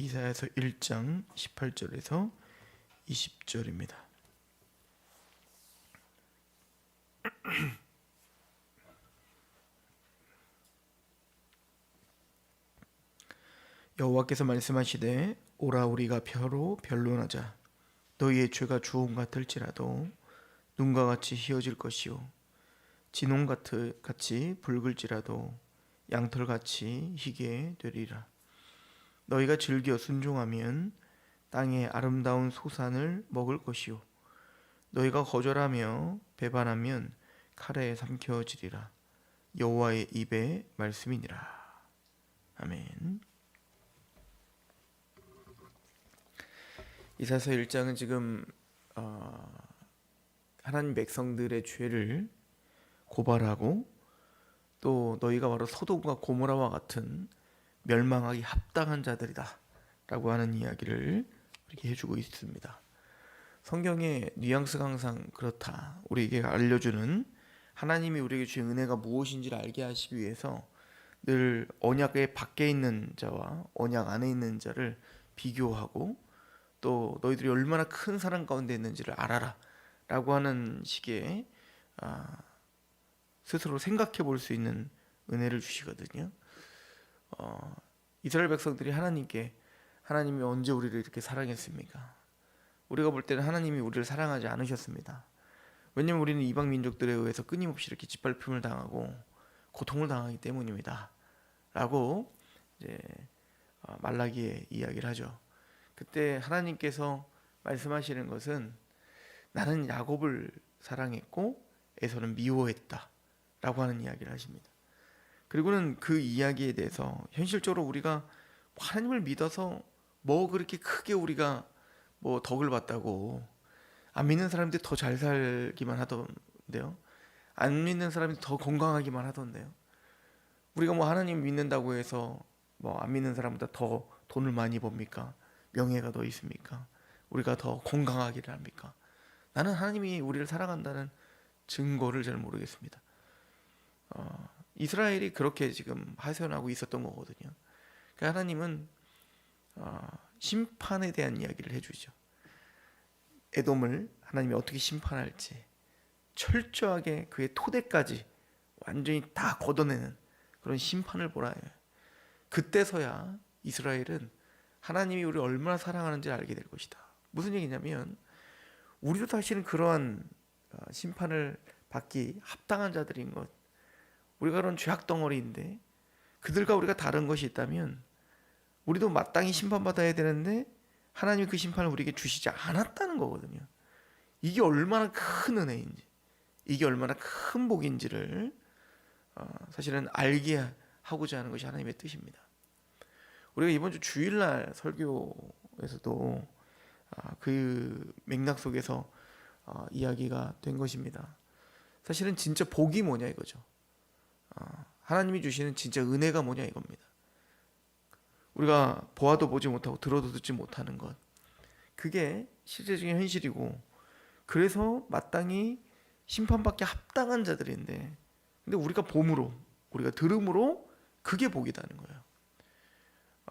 이사야서 1장 18절에서 20절입니다. 여호와께서 말씀하시되 오라 우리가 벼로 변론하자. 너희의 죄가 주홍 같을지라도 눈과 같이 희어질 것이요. 진홍 같이 붉을지라도 양털 같이 희게 되리라 너희가 즐겨 순종하면 땅의 아름다운 소산을 먹을 것이요. 너희가 거절하며 배반하면 칼에 삼켜지리라. 여호와의 입의 말씀이니라. 아멘. 이사서 1장은 지금 어, 하나님 백성들의 죄를 고발하고 또 너희가 바로 소돔과 고모라와 같은 멸망하기 합당한 자들이다라고 하는 이야기를 이렇게 해주고 있습니다. 성경의 뉘앙스가 항상 그렇다. 우리에게 알려주는 하나님이 우리에게 주신 은혜가 무엇인지를 알게 하시기 위해서 늘 언약의 밖에 있는 자와 언약 안에 있는 자를 비교하고 또 너희들이 얼마나 큰 사랑 가운데 있는지를 알아라 라고 하는 식의 아, 스스로 생각해 볼 수 있는 은혜를 주시거든요. 어, 이스라엘 백성들이 하나님께 하나님이 언제 우리를 이렇게 사랑했습니까? 우리가 볼 때는 하나님이 우리를 사랑하지 않으셨습니다. 왜냐하면 우리는 이방 민족들에 의해서 끊임없이 이렇게 짓밟힘을 당하고 고통을 당하기 때문입니다. 라고 이제 어, 말라기에 이야기를 하죠. 그때 하나님께서 말씀하시는 것은 나는 야곱을 사랑했고 에서는 미워했다 라고 하는 이야기를 하십니다. 그리고는 그 이야기에 대해서 현실적으로 우리가 하나님을 믿어서 뭐 그렇게 크게 우리가 뭐 덕을 봤다고 안 믿는 사람들이 더 잘 살기만 하던데요. 안 믿는 사람이 더 건강하기만 하던데요. 우리가 뭐 하나님 믿는다고 해서 뭐 안 믿는 사람보다 더 돈을 많이 법니까? 명예가 더 있습니까? 우리가 더 건강하기를 합니까? 나는 하나님이 우리를 사랑한다는 증거를 잘 모르겠습니다. 어, 이스라엘이 그렇게 지금 하소연하고 있었던 거거든요. 그러니까 하나님은 어, 심판에 대한 이야기를 해주죠. 에돔을 하나님이 어떻게 심판할지 철저하게 그의 토대까지 완전히 다 걷어내는 그런 심판을 보라 해요. 그때서야 이스라엘은 하나님이 우리를 얼마나 사랑하는지 알게 될 것이다. 무슨 얘기냐면 우리도 사실은 그러한 어, 심판을 받기 합당한 자들인 것. 우리가 그런 죄악 덩어리인데 그들과 우리가 다른 것이 있다면 우리도 마땅히 심판받아야 되는데 하나님이 그 심판을 우리에게 주시지 않았다는 거거든요. 이게 얼마나 큰 은혜인지, 이게 얼마나 큰 복인지를 어, 사실은 알게 하고자 하는 것이 하나님의 뜻입니다. 우리가 이번 주 주일날 설교에서도 아, 그 맥락 속에서 어, 이야기가 된 것입니다. 사실은 진짜 복이 뭐냐 이거죠. 어, 하나님이 주시는 진짜 은혜가 뭐냐 이겁니다. 우리가 보아도 보지 못하고 들어도 듣지 못하는 것. 그게 실제적인 현실이고 그래서 마땅히 심판받기 합당한 자들인데 근데 우리가 봄으로 우리가 들음으로 그게 복이다는 거예요.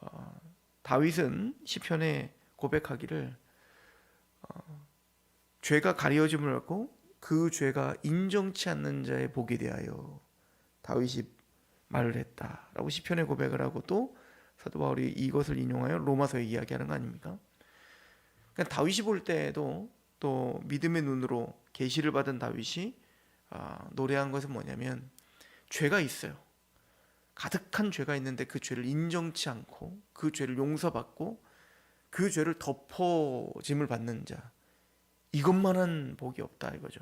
어, 다윗은 시편에 고백하기를 어, 죄가 가려짐을 받고 그 죄가 인정치 않는 자의 복에 대하여 다윗이 말을 했다라고 시편에 고백을 하고 또 사도 바울이 이것을 인용하여 로마서에 이야기하는 거 아닙니까? 그러니까 다윗이 볼 때에도 또 믿음의 눈으로 계시를 받은 다윗이 아, 노래한 것은 뭐냐면 죄가 있어요. 가득한 죄가 있는데 그 죄를 인정치 않고 그 죄를 용서받고 그 죄를 덮어짐을 받는 자 이것만한 복이 없다 이거죠.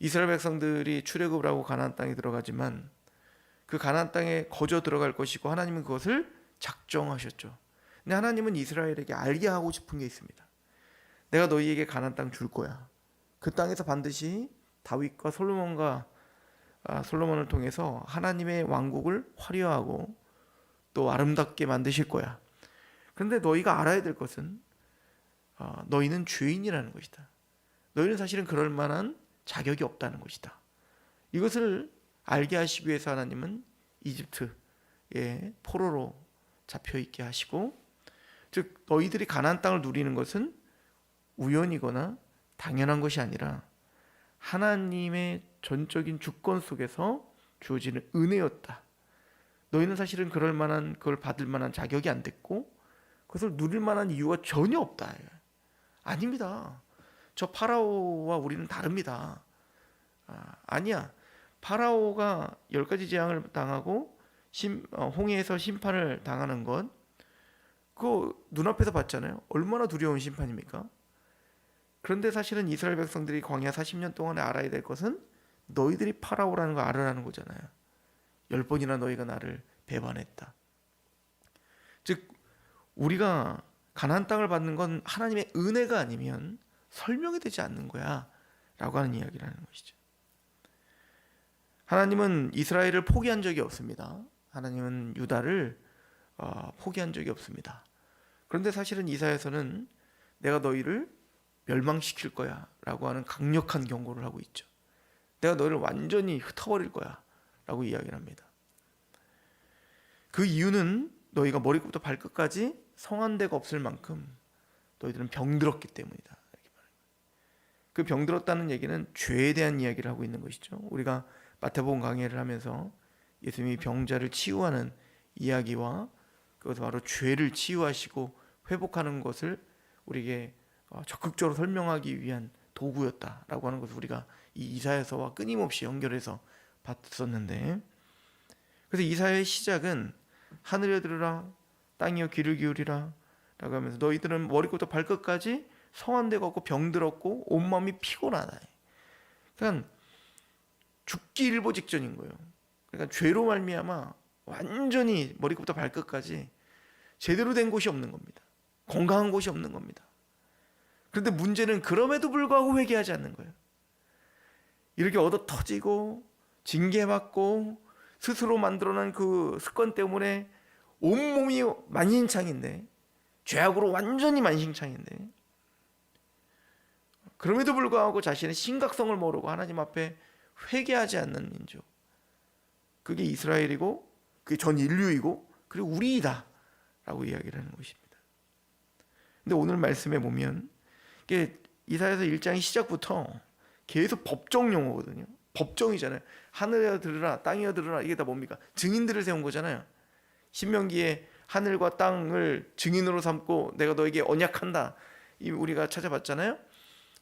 이스라엘 백성들이 출애굽을 하고 가나안 땅에 들어가지만 그 가나안 땅에 거저 들어갈 것이고 하나님은 그것을 작정하셨죠. 근데 하나님은 이스라엘에게 알게 하고 싶은 게 있습니다. 내가 너희에게 가나안 땅 줄 거야. 그 땅에서 반드시 다윗과 솔로몬과 아, 솔로몬을 통해서 하나님의 왕국을 화려하고 또 아름답게 만드실 거야. 그런데 너희가 알아야 될 것은 아, 너희는 죄인이라는 것이다. 너희는 사실은 그럴 만한 자격이 없다는 것이다. 이것을 알게 하시기 위해서 하나님은 이집트에 포로로 잡혀 있게 하시고 즉 너희들이 가나안 땅을 누리는 것은 우연이거나 당연한 것이 아니라 하나님의 전적인 주권 속에서 주어지는 은혜였다. 너희는 사실은 그럴 만한 그걸 받을 만한 자격이 안 됐고 그것을 누릴 만한 이유가 전혀 없다. 아닙니다. 저 파라오와 우리는 다릅니다. 아, 아니야. 파라오가 열 가지 재앙을 당하고 심, 어, 홍해에서 심판을 당하는 건 그거 눈앞에서 봤잖아요. 얼마나 두려운 심판입니까? 그런데 사실은 이스라엘 백성들이 광야 40년 동안에 알아야 될 것은 너희들이 파라오라는 거 알으라는 거잖아요. 열 번이나 너희가 나를 배반했다. 즉 우리가 가나안 땅을 받는 건 하나님의 은혜가 아니면 설명이 되지 않는 거야 라고 하는 이야기를 하는 것이죠. 하나님은 이스라엘을 포기한 적이 없습니다. 하나님은 유다를 어, 포기한 적이 없습니다. 그런데 사실은 이사에서는 내가 너희를 멸망시킬 거야 라고 하는 강력한 경고를 하고 있죠. 내가 너희를 완전히 흩어버릴 거야 라고 이야기를 합니다. 그 이유는 너희가 머리부터 발끝까지 성한 데가 없을 만큼 너희들은 병들었기 때문이다. 그 병들었다는 얘기는 죄에 대한 이야기를 하고 있는 것이죠. 우리가 마태복음 강해를 하면서 예수님이 병자를 치유하는 이야기와 그것은 바로 죄를 치유하시고 회복하는 것을 우리에게 어, 적극적으로 설명하기 위한 도구였다라고 하는 것을 우리가 이 이사야서와 끊임없이 연결해서 봤었는데 그래서 이사야의 시작은 하늘에 들으라 땅이여 귀를 기울이라 라고 하면서 너희들은 머리부터 발끝까지 성한 데가 없고 병들었고 온마음이 피곤하다. 그러니까 죽기 일보 직전인 거예요. 그러니까 죄로 말미암아 완전히 머리부터 발끝까지 제대로 된 곳이 없는 겁니다. 건강한 곳이 없는 겁니다. 그런데 문제는 그럼에도 불구하고 회개하지 않는 거예요. 이렇게 얻어 터지고 징계받고 스스로 만들어낸 그 습관 때문에 온몸이 만신창인데 죄악으로 완전히 만신창인데 그럼에도 불구하고 자신의 심각성을 모르고 하나님 앞에 회개하지 않는 민족 그게 이스라엘이고 그게 전 인류이고 그리고 우리이다 라고 이야기를 하는 것입니다. 근데 오늘 말씀에 보면 이게 이사야서 1장 시작부터 계속 법정 용어거든요. 법정이잖아요. 하늘에 들으라 땅이여 들으라 이게 다 뭡니까? 증인들을 세운 거잖아요. 신명기에 하늘과 땅을 증인으로 삼고 내가 너에게 언약한다. 이 우리가 찾아봤잖아요.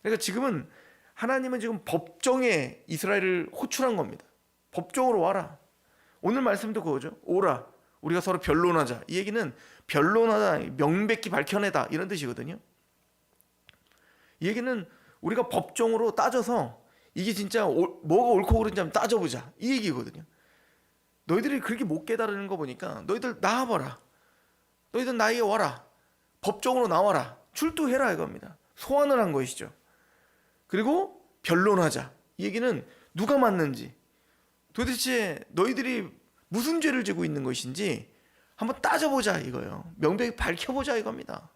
그러니까 지금은 하나님은 지금 법정에 이스라엘을 호출한 겁니다. 법정으로 와라. 오늘 말씀도 그거죠. 오라. 우리가 서로 변론하자. 이 얘기는 변론하다, 명백히 밝혀내다 이런 뜻이거든요. 이 얘기는 우리가 법정으로 따져서 이게 진짜 올- 뭐가 옳고 그른지 한번 따져보자 이 얘기거든요. 너희들이 그렇게 못 깨달은 거 보니까 너희들 나와봐라. 너희들 나에게 와라. 법정으로 나와라. 출두해라 이겁니다. 소환을 한 것이죠. 그리고 변론하자. 이 얘기는 누가 맞는지 도대체 너희들이 무슨 죄를 지고 있는 것인지 한번 따져보자 이거예요. 명백히 밝혀보자 이겁니다.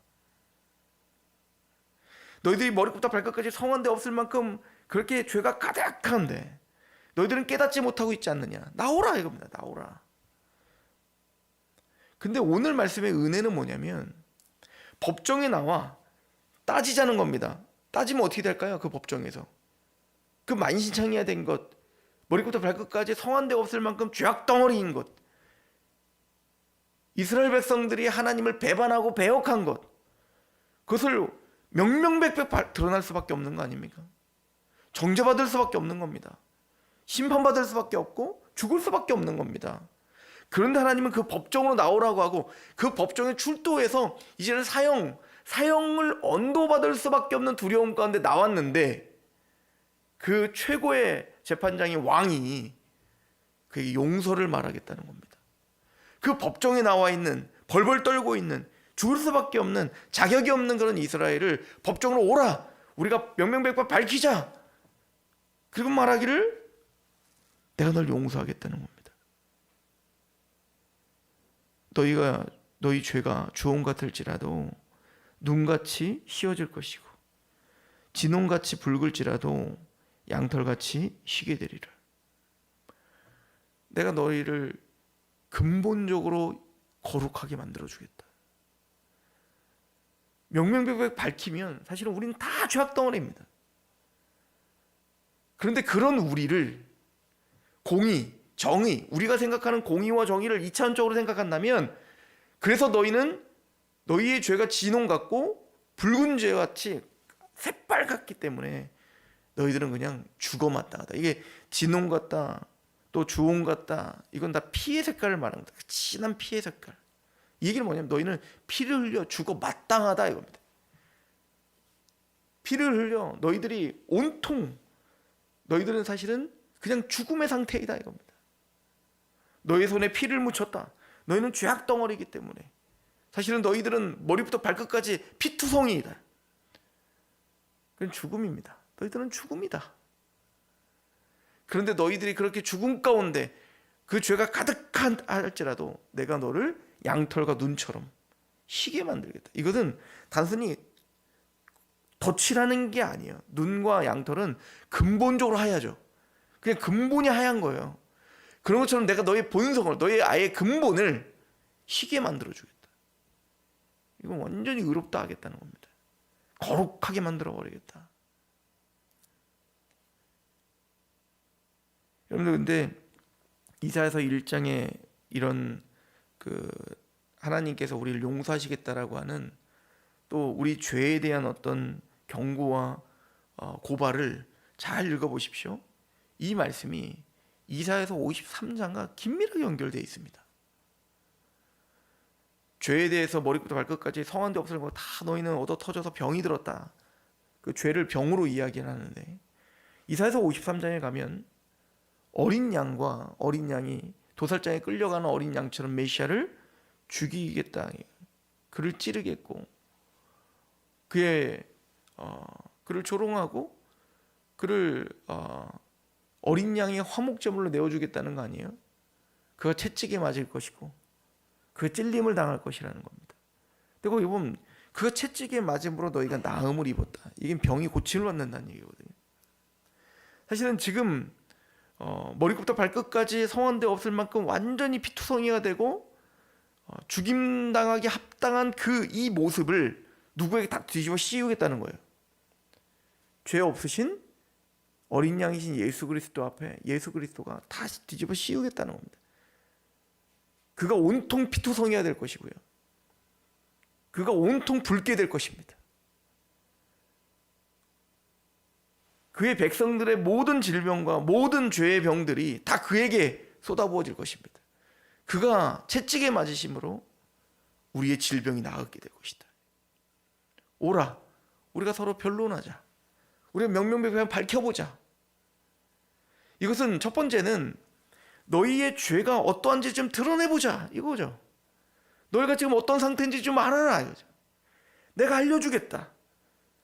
너희들이 머리부터 발끝까지 성한 데 없을 만큼 그렇게 죄가 가득한데 너희들은 깨닫지 못하고 있지 않느냐. 나오라 이겁니다. 나오라. 근데 오늘 말씀의 은혜는 뭐냐면 법정에 나와 따지자는 겁니다. 따지면 어떻게 될까요? 그 법정에서. 그 만신창이야 된 것, 머리부터 발끝까지 성한 데 없을 만큼 죄악 덩어리인 것. 이스라엘 백성들이 하나님을 배반하고 배역한 것. 그것을 명명백백 발- 드러날 수밖에 없는 거 아닙니까? 정죄받을 수밖에 없는 겁니다. 심판받을 수밖에 없고 죽을 수밖에 없는 겁니다. 그런데 하나님은 그 법정으로 나오라고 하고 그 법정에 출두해서 이제는 사형, 사형을 언도받을 수밖에 없는 두려움 가운데 나왔는데 그 최고의 재판장이 왕이 그에게 용서를 말하겠다는 겁니다. 그 법정에 나와 있는 벌벌 떨고 있는 죽을 수밖에 없는 자격이 없는 그런 이스라엘을 법정으로 오라. 우리가 명명백백 밝히자. 그리고 말하기를 내가 널 용서하겠다는 겁니다. 너희가 너희 죄가 주홍 같을지라도 눈같이 휘어질 것이고 진홍같이 붉을지라도 양털같이 희게 되리라. 내가 너희를 근본적으로 거룩하게 만들어 주겠다. 명명백백 밝히면 사실은 우리는 다 죄악 덩어리입니다. 그런데 그런 우리를 공의, 정의, 우리가 생각하는 공의와 정의를 이차원적으로 생각한다면 그래서 너희는 너희의 죄가 진홍 같고 붉은 죄 같이 새빨갛기 때문에 너희들은 그냥 죽어 마땅하다. 이게 진홍 같다, 또 주홍 같다. 이건 다 피의 색깔을 말합니다. 그 진한 피의 색깔. 이 얘기는 뭐냐면 너희는 피를 흘려 죽어 마땅하다 이겁니다. 피를 흘려 너희들이 온통 너희들은 사실은 그냥 죽음의 상태이다 이겁니다. 너희 손에 피를 묻혔다. 너희는 죄악 덩어리이기 때문에 사실은 너희들은 머리부터 발끝까지 피투성이이다. 그건 죽음입니다. 너희들은 죽음이다. 그런데 너희들이 그렇게 죽음 가운데 그 죄가 가득한 할지라도 내가 너를 양털과 눈처럼 희게 만들겠다. 이것은 단순히 덧칠하는 게 아니에요. 눈과 양털은 근본적으로 하야죠. 그냥 근본이 하얀 거예요. 그런 것처럼 내가 너의 본성을, 너의 아예 근본을 희게 만들어 주겠다. 이건 완전히 의롭다 하겠다는 겁니다. 거룩하게 만들어 버리겠다. 여러분들 근데 이사에서 1장에 이런 그 하나님께서 우리를 용서하시겠다라고 하는 또 우리 죄에 대한 어떤 경고와 어, 고발을 잘 읽어 보십시오. 이 말씀이 이사에서 53장과 긴밀하게 연결되어 있습니다. 죄에 대해서 머리부터 발끝까지 성한 데 없을 거 다 너희는 얻어 터져서 병이 들었다. 그 죄를 병으로 이야기를 하는데 이사에서 53장에 가면 어린 양과 어린 양이 도살장에 끌려가는 어린 양처럼 메시아를 죽이겠다. 그를 찌르겠고 그의 어, 그를 조롱하고 그를 어, 어린 양의 화목제물로 내어주겠다는 거 아니에요? 그가 채찍에 맞을 것이고 그 찔림을 당할 것이라는 겁니다. 그리고 이 보면 그가 채찍에 맞음으로 너희가 나음을 입었다. 이게 병이 고침을 받는다는 얘기거든요. 사실은 지금 어, 머리부터 발끝까지 성한데 없을 만큼 완전히 피투성이가 되고 어, 죽임 당하기 합당한 그 이 모습을 누구에게 다 뒤집어 씌우겠다는 거예요. 죄 없으신 어린 양이신 예수 그리스도 앞에 예수 그리스도가 다시 뒤집어 씌우겠다는 겁니다. 그가 온통 피투성이가 될 것이고요. 그가 온통 붉게 될 것입니다. 그의 백성들의 모든 질병과 모든 죄의 병들이 다 그에게 쏟아부어질 것입니다. 그가 채찍에 맞으심으로 우리의 질병이 나았게 될 것이다. 오라, 우리가 서로 변론하자. 우리가 명명백백 밝혀보자. 이것은 첫 번째는 너희의 죄가 어떠한지 좀 드러내보자 이거죠. 너희가 지금 어떤 상태인지 좀 알아라 이거죠. 내가 알려주겠다.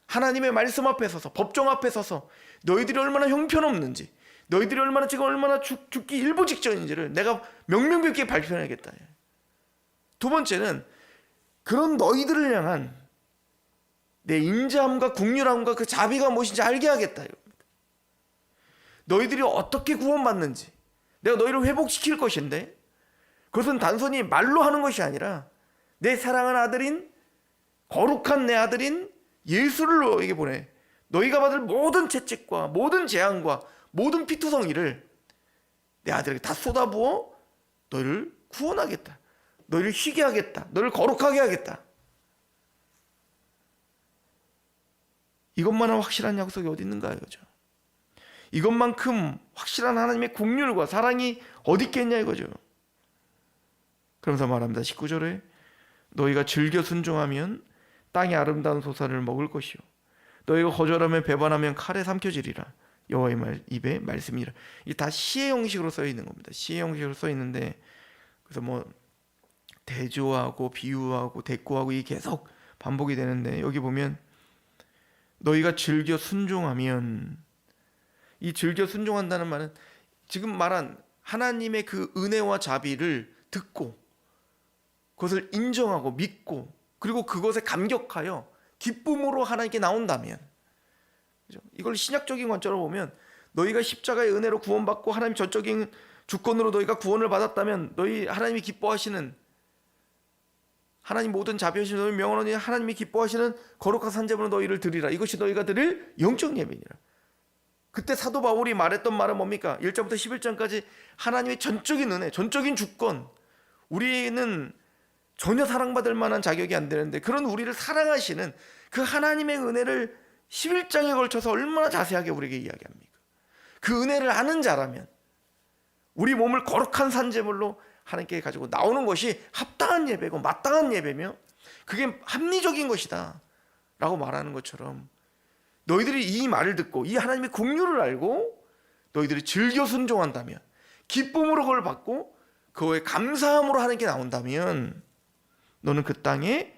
하나님의 말씀 앞에 서서 법정 앞에 서서 너희들이 얼마나 형편없는지 너희들이 얼마나 지금 얼마나 죽, 죽기 일보 직전인지를 내가 명명백백히 발표해야겠다. 두 번째는 그런 너희들을 향한 내 인자함과 국률함과 그 자비가 무엇인지 알게 하겠다. 너희들이 어떻게 구원받는지 내가 너희를 회복시킬 것인데 그것은 단순히 말로 하는 것이 아니라 내 사랑하는 아들인 거룩한 내 아들인 예수를 너에게 보내 너희가 받을 모든 채찍과 모든 재앙과 모든 피투성이를 내 아들에게 다 쏟아부어 너희를 구원하겠다. 너희를 희게 하겠다. 너희를 거룩하게 하겠다. 이것만한 확실한 약속이 어디 있는가 이거죠. 이것만큼 확실한 하나님의 국률과 사랑이 어디 있겠냐 이거죠. 그러면서 말합니다. 19절에 너희가 즐겨 순종하면 땅의 아름다운 소사를 먹을 것이요. 너희가 거절하면 배반하면 칼에 삼켜지리라. 여호와의 말 입에 말씀이라. 이게 다 시의 형식으로 써 있는 겁니다. 시의 형식으로 써 있는데 그래서 뭐 대조하고 비유하고 대꾸하고 이 계속 반복이 되는데 여기 보면 너희가 즐겨 순종하면 이 즐겨 순종한다는 말은 지금 말한 하나님의 그 은혜와 자비를 듣고 그것을 인정하고 믿고 그리고 그것에 감격하여 기쁨으로 하나님께 나온다면? 이걸 신약적인 관점으로 보면 너희가 십자가의 은혜로 구원받고 하나님 전적인 주권으로 너희가 구원을 받았다면 너희 하나님이 기뻐하시는 하나님 모든 자비하신 너희 명언하니 하나님이 기뻐하시는 거룩한 산재물로 너희를 드리라 이것이 너희가 드릴 영적 예배니라 그때 사도 바울이 말했던 말은 뭡니까? 1절부터 11절까지 하나님의 전적인 은혜, 전적인 주권. 우리는 전혀 사랑받을 만한 자격이 안 되는데 그런 우리를 사랑하시는 그 하나님의 은혜를 11장에 걸쳐서 얼마나 자세하게 우리에게 이야기합니까? 그 은혜를 아는 자라면 우리 몸을 거룩한 산재물로 하나님께 가지고 나오는 것이 합당한 예배고 마땅한 예배며 그게 합리적인 것이다. 라고 말하는 것처럼 너희들이 이 말을 듣고 이 하나님의 국류를 알고 너희들이 즐겨 순종한다면 기쁨으로 그걸 받고 그거에 감사함으로 하는 게 나온다면 너는 그 땅에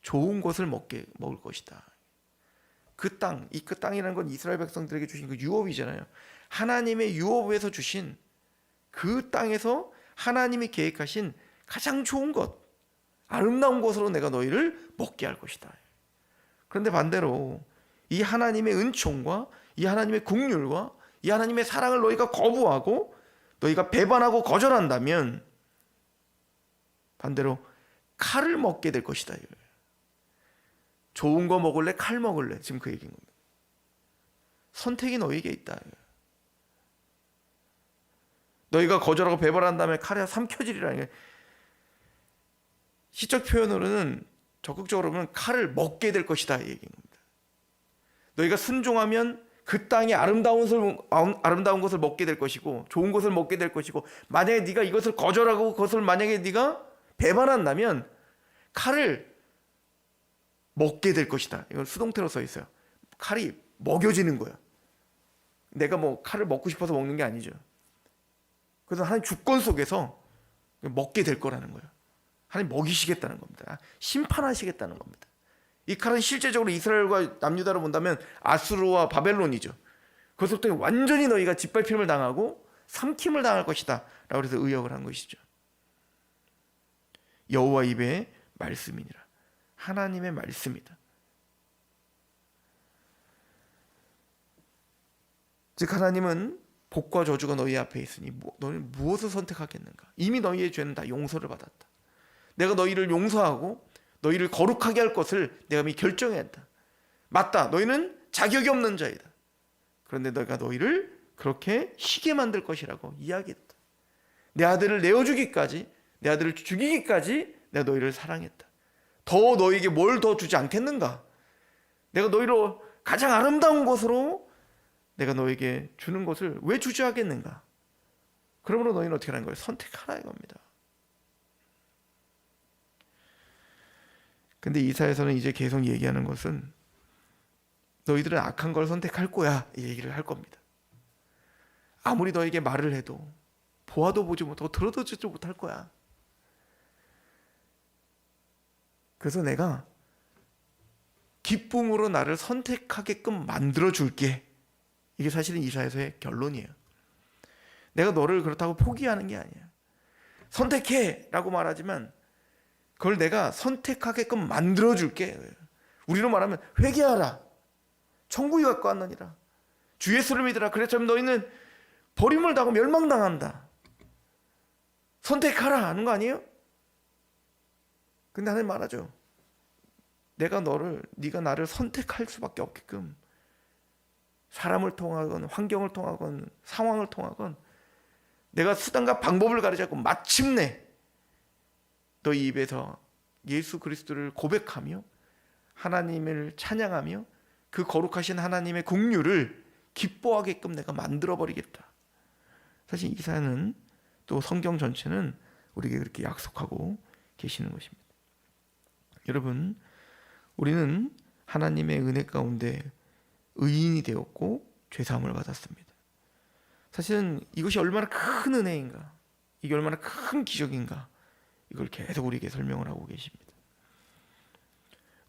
좋은 것을 먹게 먹을 것이다. 그 땅, 이 그 땅이라는 건 이스라엘 백성들에게 주신 그 유업이잖아요. 하나님의 유업에서 주신 그 땅에서 하나님이 계획하신 가장 좋은 것, 아름다운 것으로 내가 너희를 먹게 할 것이다. 그런데 반대로 이 하나님의 은총과 이 하나님의 국률과 이 하나님의 사랑을 너희가 거부하고 너희가 배반하고 거절한다면 반대로 칼을 먹게 될 것이다. 좋은 거 먹을래? 칼 먹을래? 지금 그 얘기인 겁니다. 선택이 너에게 있다. 너희가 거절하고 배반한 다음에 칼에 삼켜지리라. 시적 표현으로는 적극적으로 보면 칼을 먹게 될 것이다. 이 얘기인 겁니다. 너희가 순종하면 그 땅의 아름다운 것을 아름다운 것을 먹게 될 것이고 좋은 것을 먹게 될 것이고 만약에 네가 이것을 거절하고 그것을 만약에 네가 배반한다면 칼을 먹게 될 것이다. 이건 수동태로 써 있어요. 칼이 먹여지는 거야. 내가 뭐 칼을 먹고 싶어서 먹는 게 아니죠. 그래서 하나님 주권 속에서 먹게 될 거라는 거예요. 하나님 먹이시겠다는 겁니다. 심판하시겠다는 겁니다. 이 칼은 실제적으로 이스라엘과 남유다로 본다면 아수르와 바벨론이죠. 그것부터 완전히 너희가 짓밟힘을 당하고 삼킴을 당할 것이다. 라고 해서 의역을 한 것이죠. 여호와 입의 말씀이니라. 하나님의 말씀이다. 즉 하나님은 복과 저주가 너희 앞에 있으니 너희는 무엇을 선택하겠는가? 이미 너희의 죄는 다 용서를 받았다. 내가 너희를 용서하고 너희를 거룩하게 할 것을 내가 이미 결정했다. 맞다. 너희는 자격이 없는 자이다. 그런데 내가 너희를 그렇게 쉬게 만들 것이라고 이야기했다. 내 아들을 내어주기까지, 내 아들을 죽이기까지 내가 너희를 사랑했다. 더 너희에게 뭘 더 주지 않겠는가? 내가 너희로 가장 아름다운 것으로 내가 너에게 주는 것을 왜 주지 하겠는가? 그러므로 너희는 어떻게 하는 거예요? 선택하라 이겁니다. 근데 이사에서는 이제 계속 얘기하는 것은 너희들은 악한 걸 선택할 거야 이 얘기를 할 겁니다. 아무리 너에게 말을 해도 보아도 보지 못하고 들어도 듣지 못할 거야. 그래서 내가 기쁨으로 나를 선택하게끔 만들어 줄게. 이게 사실은 이사에서의 결론이에요. 내가 너를 그렇다고 포기하는 게 아니야. 선택해라고 말하지만 그걸 내가 선택하게끔 만들어 줄게. 우리로 말하면 회개하라. 천국이 갖고 왔느니라. 주 예수를 믿으라. 그랬자면 너희는 버림을 당하고 멸망당한다. 선택하라 하는 거 아니에요? 근데 하나님 말하죠. 내가 너를 네가 나를 선택할 수밖에 없게끔 사람을 통하건 환경을 통하건 상황을 통하건 내가 수단과 방법을 가르치고 마침내 너희 입에서 예수 그리스도를 고백하며 하나님을 찬양하며 그 거룩하신 하나님의 국류를 기뻐하게끔 내가 만들어 버리겠다. 사실 이사는 또 성경 전체는 우리에게 그렇게 약속하고 계시는 것입니다. 여러분, 우리는 하나님의 은혜 가운데 의인이 되었고 죄사함을 받았습니다. 사실은 이것이 얼마나 큰 은혜인가, 이게 얼마나 큰 기적인가, 이걸 계속 우리에게 설명을 하고 계십니다.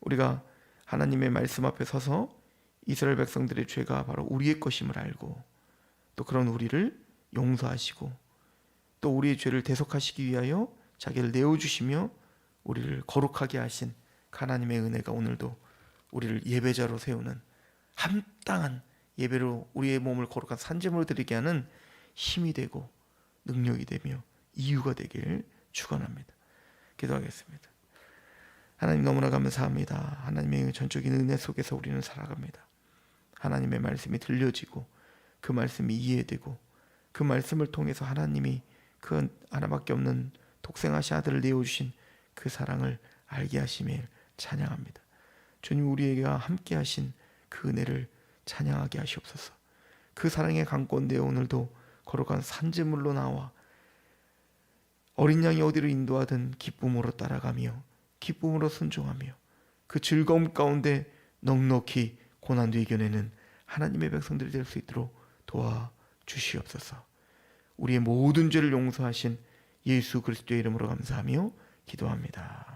우리가 하나님의 말씀 앞에 서서 이스라엘 백성들의 죄가 바로 우리의 것임을 알고 또 그런 우리를 용서하시고 또 우리의 죄를 대속하시기 위하여 자기를 내어 주시며 우리를 거룩하게 하신 하나님의 은혜가 오늘도 우리를 예배자로 세우는 합당한 예배로 우리의 몸을 거룩한 산재물로 드리게 하는 힘이 되고 능력이 되며 이유가 되길 축원합니다. 기도하겠습니다. 하나님 너무나 감사합니다. 하나님의 전적인 은혜 속에서 우리는 살아갑니다. 하나님의 말씀이 들려지고 그 말씀이 이해되고 그 말씀을 통해서 하나님이 그 하나밖에 없는 독생하신 아들을 내어주신 그 사랑을 알게 하심에 찬양합니다. 주님 우리에게 함께 하신 그 은혜를 찬양하게 하시옵소서. 그 사랑의 강권대 오늘도 거룩한 산재물로 나와 어린 양이 어디로 인도하든 기쁨으로 따라가며 기쁨으로 순종하며 그 즐거움 가운데 넉넉히 고난도 이겨내는 하나님의 백성들이 될 수 있도록 도와 주시옵소서. 우리의 모든 죄를 용서하신 예수 그리스도의 이름으로 감사하며 기도합니다.